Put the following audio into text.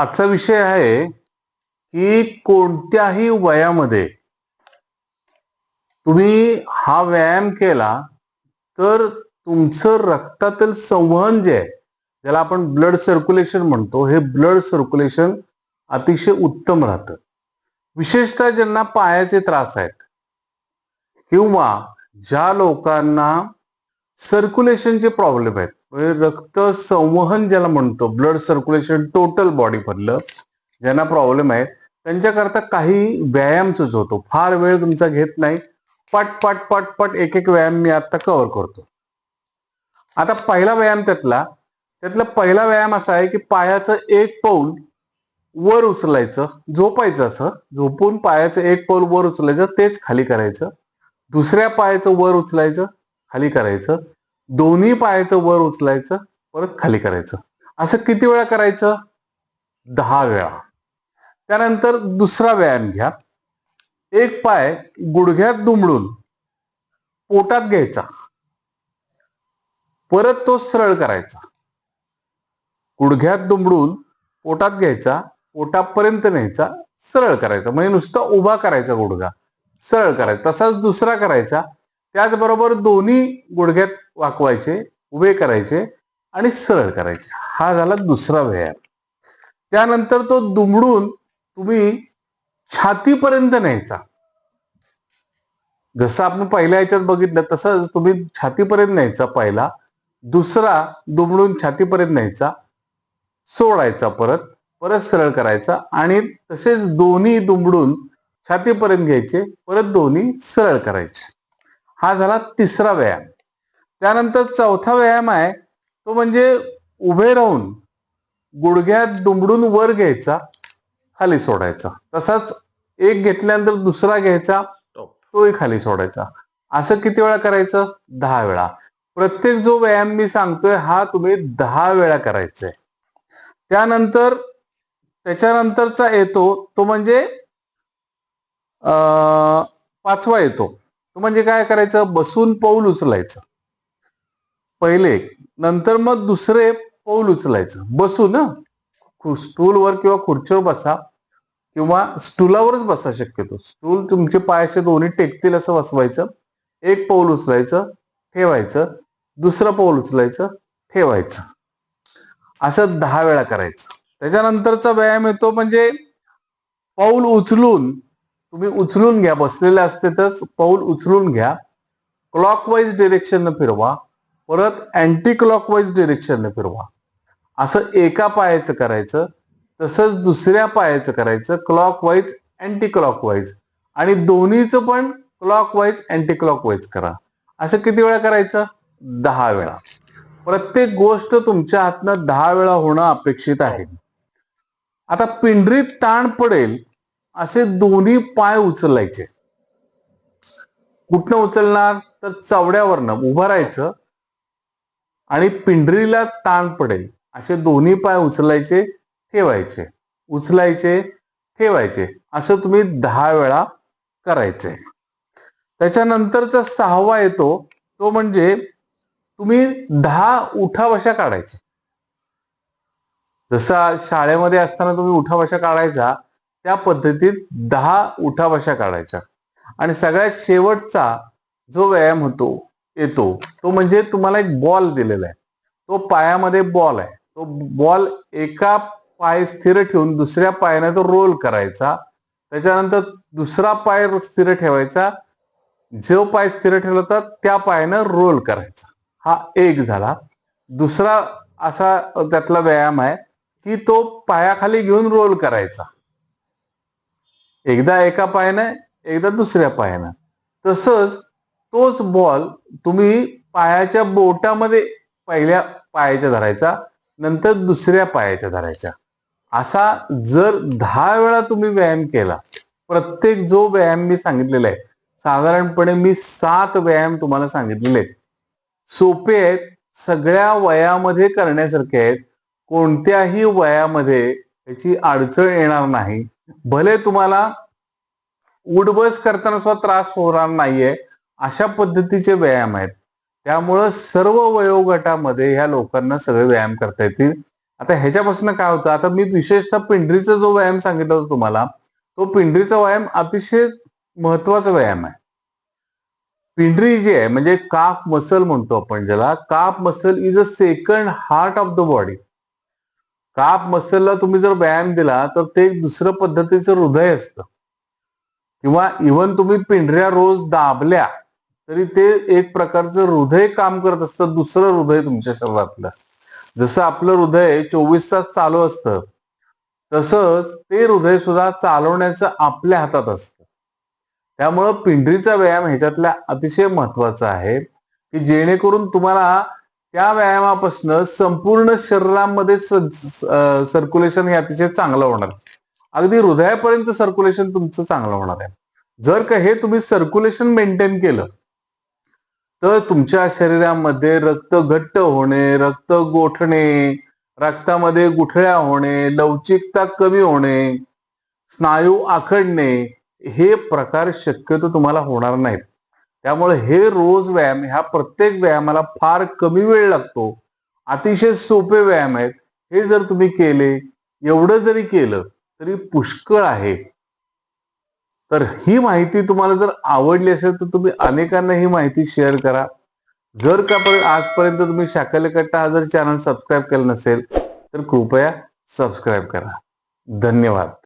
आजचा विषय आहे की कोणत्याही वयामध्ये तुम्ही हा व्यायाम केला तर तुमचं रक्तातील संवहन जे आहे ज्याला आपण ब्लड सर्क्युलेशन म्हणतो हे ब्लड सर्क्युलेशन अतिशय उत्तम राहतं. विशेषतः ज्यांना पायाचे त्रास आहेत किंवा ज्या लोकांना सर्क्युलेशनचे प्रॉब्लेम आहेत म्हणजे रक्त संवहन ज्याला म्हणतो ब्लड सर्क्युलेशन टोटल बॉडी भरलं ज्यांना प्रॉब्लेम आहे त्यांच्याकरता काही व्यायाम सुचवतो फार वेळ तुमचा घेत नाही. पट पट पट पट एक एक व्यायाम मी आता कव्हर करतो. आता पहिला व्यायाम त्यातला त्यातला पहिला व्यायाम असा आहे की पायाचं एक पाऊल वर उचलायचं झोपायचं असं झोपून पायाचं एक पाऊल वर उचलायचं तेच खाली करायचं. दुसऱ्या पायाचं वर उचलायचं खाली करायचं. दोन्ही पायाचं वर उचलायचं परत खाली करायचं. असं किती वेळा करायचं? दहा वेळा. त्यानंतर दुसरा व्यायाम घ्या. एक पाय गुडघ्यात दुमडून पोटात घ्यायचा. परत तो सरळ करायचा. गुडघ्यात दुमडून पोटात घ्यायचा पोटापर्यंत न्यायचा सरळ करायचा. म्हणजे नुसता उभा करायचा गुडघा. सरळ करायचा. तसाच दुसरा करायचा. त्याचबरोबर दोन्ही गुडघ्यात वाकवायचे उभे करायचे आणि सरळ करायचे. हा झाला दुसरा व्यायाम. त्यानंतर तो दुमडून तुम्ही छातीपर्यंत न्यायचा. जसं आपण पहिल्या याच्यात बघितलं तसंच तुम्ही छातीपर्यंत न्यायचा पहिला. दुसरा दुमडून छातीपर्यंत न्यायचा. सोडायचा परत परत सरळ करायचा आणि तसेच दोन्ही दुमडून छातीपर्यंत घ्यायचे परत दोन्ही सरळ करायचे. हा झाला तिसरा व्यायाम. त्यानंतर चौथा व्यायाम आहे तो म्हणजे उभे राहून गुडघ्यात दुमडून वर घ्यायचा खाली सोडायचा. तसाच एक घेतल्यानंतर दुसरा घ्यायचा तोही खाली सोडायचा. असं किती वेळा करायचं? दहा वेळा. प्रत्येक जो व्यायाम मी सांगतोय हा तुम्ही दहा वेळा करायचा आहे. त्यानंतर त्याच्यानंतरचा येतो तो म्हणजे अं, पाचवा येतो. तो म्हणजे काय करायचं? बसून पाऊल उचलायचं. पहिले नंतर मग दुसरे पाऊल उचलायचं. बसून स्टूलवर किंवा खुर्चीवर बसा किंवा स्टूलावरच बसा शक्यतो. स्टूल तुमचे पायाचे दोन्ही टेकतील असं बसवायचं. एक पाऊल उचलायचं ठेवायचं. दुसरं पाऊल उचलायचं ठेवायचं. असं दहा वेळा करायचं. त्याच्यानंतरचा व्यायाम येतो म्हणजे पाऊल उचलून तुम्ही उचलून घ्या बसलेले असते तर पाऊल उचलून घ्या. क्लॉकवाईज डिरेक्शननं फिरवा. परत अँटी क्लॉकवाईज डिरेक्शननं फिरवा. असं एका पायाचं करायचं तसंच दुसऱ्या पायाचं करायचं क्लॉकवाईज अँटी क्लॉकवाईज आणि दोन्हीचं पण क्लॉकवाईज अँटी क्लॉकवाईज करा. असं किती वेळा करायचं? दहा वेळा. प्रत्येक गोष्ट तुमच्या हातनं दहा वेळा होणं अपेक्षित आहे. आता पिंढरीत ताण पडेल असे दोन्ही पाय उचलायचे. कुठनं उचलणार? तर चवड्यावरनं उभं राहायचं. आणि पिंढरीला ताण पडेल. असे दोन्ही पाय उचलायचे ठेवायचे. उचलायचे ठेवायचे. असं तुम्ही दहा वेळा करायचे. त्याच्यानंतरचा सहावा येतो तो म्हणजे तुम्ही दहा उठावशा काढायचे. जसा शाळेमध्ये असताना तुम्ही उठावशा काढायचा त्या पद्धतीत दहा उठावशा काढायच्या. आणि सगळ्यात शेवटचा जो व्यायाम होतो येतो तो म्हणजे तुम्हाला एक बॉल दिलेला आहे. तो पायामध्ये बॉल आहे. तो बॉल एका पाय स्थिर ठेवून दुसऱ्या पायाने तो रोल करायचा. त्याच्यानंतर दुसरा पाय स्थिर ठेवायचा. जो पाय स्थिर ठेवला होता त्या पायानं रोल करायचा. हा एक झाला. दुसरा असा त्यातला व्यायाम आहे की तो पायाखाली घेऊन रोल करायचा. एकदा एका पायानं एकदा दुसऱ्या पायानं. तसंच तोच बॉल तुम्ही पायाच्या बोटामध्ये पहिल्या पायाच्या धरायचा नंतर दुसऱ्या पायाच्या धरायच्या असा जर दहा वेळा तुम्ही व्यायाम केला प्रत्येक जो व्यायाम मी सांगितलेला आहे साधारणपणे मी सात व्यायाम तुम्हाला सांगितलेले आहेत. सोपे आहेत सगळ्या वयामध्ये करण्यासारखे आहेत कोणत्याही वयामध्ये त्याची अडचण येणार नाही. भले तुम्हाला उडबस करताना सुद्धा त्रास होणार नाहीये अशा पद्धतीचे व्यायाम आहेत. त्यामुळं सर्व वयोगटामध्ये ह्या लोकांना सगळे व्यायाम करता येतील. आता ह्याच्यापासून काय होतं? आता मी विशेषतः पिंडरीचा जो व्यायाम सांगितला होता तुम्हाला तो पिंडरीचा व्यायाम अतिशय महत्त्वाचा व्यायाम आहे. पिंडरी जी आहे म्हणजे काफ मसल म्हणतो आपण ज्याला calf muscle is a second heart of the body ताप मसलला तुम्ही जर व्यायाम दिला तर ते एक दुसरं पद्धतीचं हृदय असतं. किंवा इवन तुम्ही पिंढऱ्या रोज दाबल्या तरी ते एक प्रकारचं हृदय काम करत असतं दुसरं हृदय तुमच्या शरीरातलं. जसं आपलं हृदय चोवीस तास चालू असतं तसंच ते हृदय सुद्धा चालवण्याचं आपल्या हातात असतं. त्यामुळं पिंढरीचा व्यायाम ह्याच्यातला अतिशय महत्त्वाचा आहे की जेणेकरून तुम्हाला त्या व्यायामापासून संपूर्ण शरीरामध्ये सर्क्युलेशन हे अतिशय चांगलं होणार. अगदी हृदयापर्यंत सर्क्युलेशन तुमचं चांगलं होणार आहे. जर का हे तुम्ही सर्क्युलेशन मेंटेन केलं तर तुमच्या शरीरामध्ये रक्त घट्ट होणे रक्त गोठणे रक्तामध्ये गुठळ्या होणे लवचिकता कमी होणे स्नायू आखडणे हे प्रकार शक्यतो तुम्हाला होणार नाहीत. त्यामुळे हे रोज व्यायाम ह्या प्रत्येक व्यायामाला फार कमी वेळ लागतो. अतिशय सोपे व्यायाम आहेत. हे जर तुम्ही केले एवढं जरी केलं तरी पुष्कळ आहे. तर ही माहिती तुम्हाला जर आवडली असेल तर तुम्ही अनेकांना ही माहिती शेअर करा. जर का आजपर्यंत तुम्ही शाकलकट्टा हा जर चॅनल सबस्क्राईब केलं नसेल तर कृपया सबस्क्राईब करा. धन्यवाद.